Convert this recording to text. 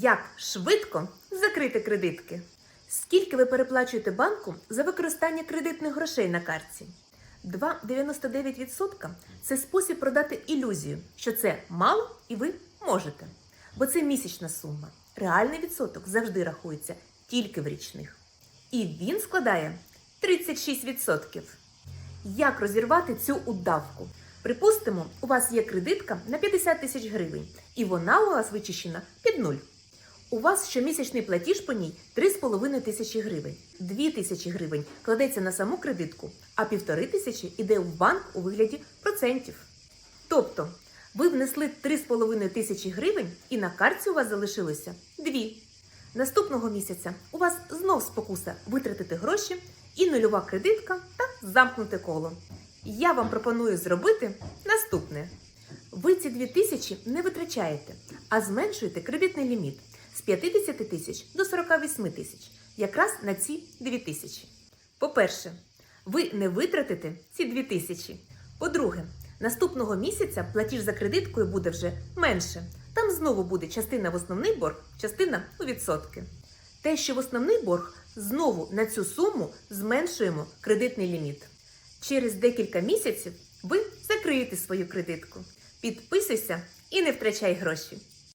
Як швидко закрити кредитки? Скільки ви переплачуєте банку за використання кредитних грошей на картці? 2,99% це спосіб продати ілюзію, що це мало і ви можете. Бо це місячна сума. Реальний відсоток завжди рахується тільки в річних. І він складає 36%. Як розірвати цю удавку? Припустимо, у вас є кредитка на 50 тисяч гривень, і вона у вас вичищена під нуль. У вас щомісячний платіж по ній 3,5 тисячі гривень. 2 тисячі гривень кладеться на саму кредитку, а півтори тисячі йде в банк у вигляді процентів. Тобто, ви внесли 3,5 тисячі гривень і на картці у вас залишилося 2. Наступного місяця у вас знов спокуса витратити гроші і нульова кредитка та замкнуте коло. Я вам пропоную зробити наступне. Ви ці 2 тисячі не витрачаєте, а зменшуєте кредитний ліміт з 50 тисяч до 48 тисяч, якраз на ці 2 тисячі. По-перше, ви не витратите ці 2 тисячі. По-друге, наступного місяця платіж за кредиткою буде вже менше. Там знову буде частина в основний борг, частина у відсотки. Те, що в основний борг, знову на цю суму зменшуємо кредитний ліміт. Через декілька місяців ви закриєте свою кредитку. Підписуйся і не втрачай гроші.